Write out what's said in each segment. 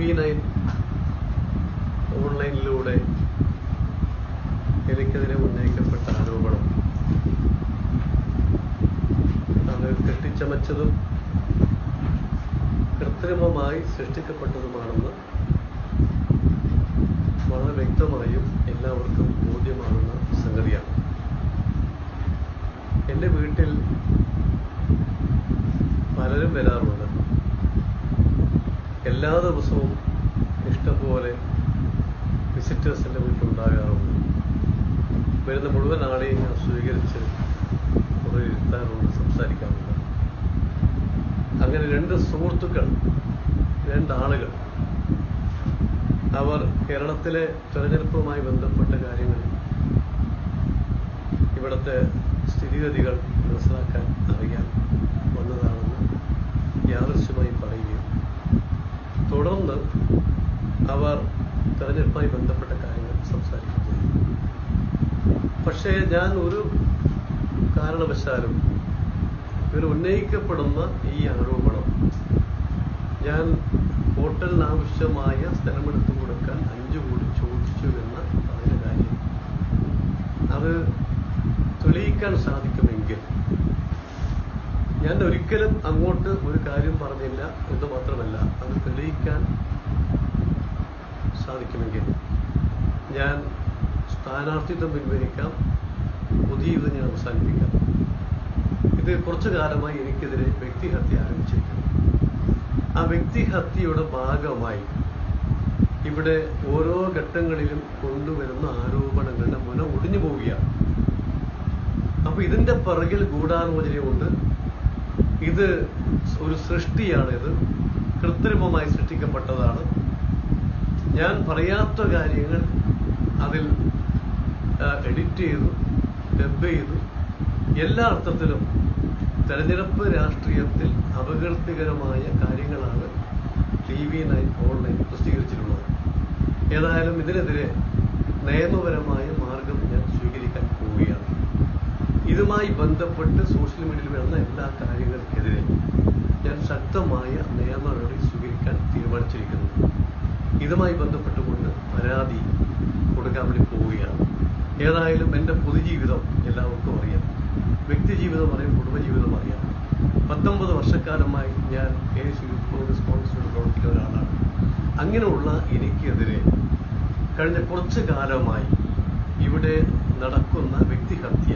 V nine ഓൺലൈനിലൂടെ എനിക്കെതിരെ ഉന്നയിക്കപ്പെട്ട ആരോപണം. താങ്കൾ കെട്ടിച്ചമച്ചതും കൃത്രിമമായി സൃഷ്ടിക്കപ്പെട്ടതുമാണെന്ന് വളരെ വ്യക്തമായും എല്ലാവർക്കും ബോധ്യമാകുന്ന സംഗതിയാണ്. എന്റെ വീട്ടിൽ പലരും വരാറുണ്ട്. എല്ലാ ദിവസവും ഇഷ്ടംപോലെ വിസിറ്റേഴ്സ് എന്റെ വീട്ടിലുണ്ടാകാറുണ്ട് വരുന്ന മുഴുവൻ ആളെയും ഞാൻ സ്വീകരിച്ച് കുറേ ഇരുത്താറുണ്ട് സംസാരിക്കാറുണ്ട്. അങ്ങനെ രണ്ട് സുഹൃത്തുക്കൾ രണ്ടാളുകൾ അവർ കേരളത്തിലെ തെരഞ്ഞെടുപ്പുമായി ബന്ധപ്പെട്ട കാര്യങ്ങൾ ഇവിടുത്തെ സ്ഥിതിഗതികൾ മനസ്സിലാക്കാൻ അറിയാൻ വന്നതാണെന്ന് യാദൃശ്യമായി പറയുകയും തുടർന്ന് അവർ തെരഞ്ഞെടുപ്പുമായി ബന്ധപ്പെട്ട കാര്യങ്ങൾ സംസാരിക്കുകയും പക്ഷേ ഞാൻ ഒരു കാരണവശാലും ഇവർ ഉന്നയിക്കപ്പെടുന്ന ഈ ആരോപണം ഞാൻ ഹോട്ടലിന് ആവശ്യമായ സ്ഥലമെടുത്തു കൊടുക്കാൻ അഞ്ചു കോടി ചോദിച്ചു എന്ന് പറഞ്ഞ കാര്യം. അത് തെളിയിക്കാൻ സാധിക്കുമെങ്കിൽ ഞാൻ ഒരിക്കലും അങ്ങോട്ട് ഒരു കാര്യം പറഞ്ഞില്ല എന്ന് മാത്രമല്ല അത് തെളിയിക്കാൻ സാധിക്കുമെങ്കിൽ ഞാൻ സ്ഥാനാർത്ഥിത്വം പിൻവലിക്കാം പുതിയ ഇത് ഞാൻ അവസാനിപ്പിക്കാം. ഇത് കുറച്ചു കാലമായി എനിക്കെതിരെ വ്യക്തിഹത്യ ആരംഭിച്ചിരിക്കുന്നു. ആ വ്യക്തിഹത്യയുടെ ഭാഗമായി ഇവിടെ ഓരോ ഘട്ടങ്ങളിലും കൊണ്ടുവരുന്ന ആരോപണങ്ങളുടെ മുന ഒടിഞ്ഞു പോവുകയാണ്. അപ്പൊ ഇതിന്റെ പിറകിൽ ഗൂഢാലോചനയുണ്ട്. ഇത് ഒരു സൃഷ്ടിയാണ് ഇത് കൃത്രിമമായി സൃഷ്ടിക്കപ്പെട്ടതാണ്. ഞാൻ പറയാത്ത കാര്യങ്ങൾ അതിൽ എഡിറ്റ് ചെയ്തു ഡബ് ചെയ്തു. എല്ലാ അർത്ഥത്തിലും തെരഞ്ഞെടുപ്പ് രാഷ്ട്രീയത്തിൽ അപകീർത്തികരമായ കാര്യങ്ങളാണ് ടി വി നയൻ ഓൺലൈൻ പ്രസിദ്ധീകരിച്ചിട്ടുള്ളത്. ഏതായാലും ഇതിനെതിരെ നിയമപരമായ മാർഗം ഞാൻ സ്വീകരിക്കാൻ പോവുകയാണ് ഇതുമായി ബന്ധപ്പെട്ട് സോഷ്യൽ മീഡിയയിൽ വരുന്ന എല്ലാ കാര്യങ്ങൾക്കെതിരെ ഞാൻ ശക്തമായ നിയമ നടപടി സ്വീകരിക്കാൻ തീരുമാനിച്ചിരിക്കുന്നു. ഇതുമായി ബന്ധപ്പെട്ടുകൊണ്ട് പരാതി കൊടുക്കാൻ വേണ്ടി പോവുകയാണ്. ഏതായാലും എന്റെ പൊതുജീവിതം എല്ലാവർക്കും അറിയാം. വ്യക്തിജീവിതം അറിയാം കുടുംബജീവിതം അറിയാം. പത്തൊമ്പത് വർഷക്കാലമായി ഞാൻ കെ എസ് യൂത്ത് കോൺഗ്രസ് പ്രവർത്തിക്കുന്ന ഒരാളാണ്. അങ്ങനെയുള്ള എനിക്കെതിരെ കഴിഞ്ഞ കുറച്ച് കാലമായി ഇവിടെ നടക്കുന്ന വ്യക്തിഹത്യ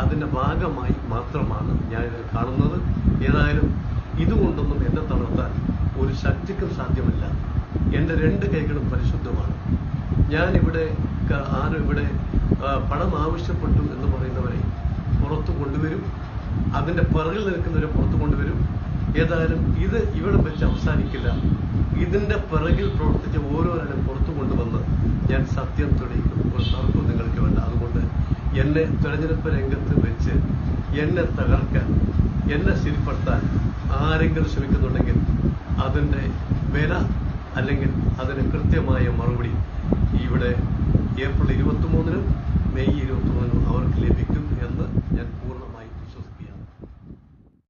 അതിന്റെ ഭാഗമായി മാത്രമാണ് ഞാൻ ഇതിൽ കാണുന്നത്. ഏതായാലും ഇതുകൊണ്ടൊന്നും എന്നെ തളർത്താൻ ഒരു ശക്തിക്കും സാധ്യമല്ല. എന്റെ രണ്ട് കൈകളും പരിശുദ്ധമാണ്. ഞാനിവിടെ ആരും ഇവിടെ പണം ആവശ്യപ്പെട്ടു എന്ന് പറയുന്നവരെ പുറത്തു കൊണ്ടുവരും. അതിന്റെ പിറകിൽ നിൽക്കുന്നവരെ പുറത്തു കൊണ്ടുവരും. ഏതായാലും ഇത് ഇവിടെ വെച്ച് അവസാനിക്കില്ല. ഇതിന്റെ പിറകിൽ പ്രവർത്തിച്ച ഓരോരാളും പുറത്തു കൊണ്ടുവന്ന് ഞാൻ സത്യം തെളിയിക്കും. ഒരു എന്നെ തെരഞ്ഞെടുപ്പ് രംഗത്ത് വെച്ച് എന്നെ തകർക്കാൻ എന്നെ ശരിപ്പെടുത്താൻ ആരെങ്കിലും ശ്രമിക്കുന്നുണ്ടെങ്കിൽ അതിന്റെ വില അല്ലെങ്കിൽ അതിന് കൃത്യമായ മറുപടി ഇവിടെ ഏപ്രിൽ ഇരുപത്തി മൂന്നിനും മെയ് ഇരുപത്തി മൂന്നിനും അവർക്ക് ലഭിക്കും എന്ന് ഞാൻ പൂർണ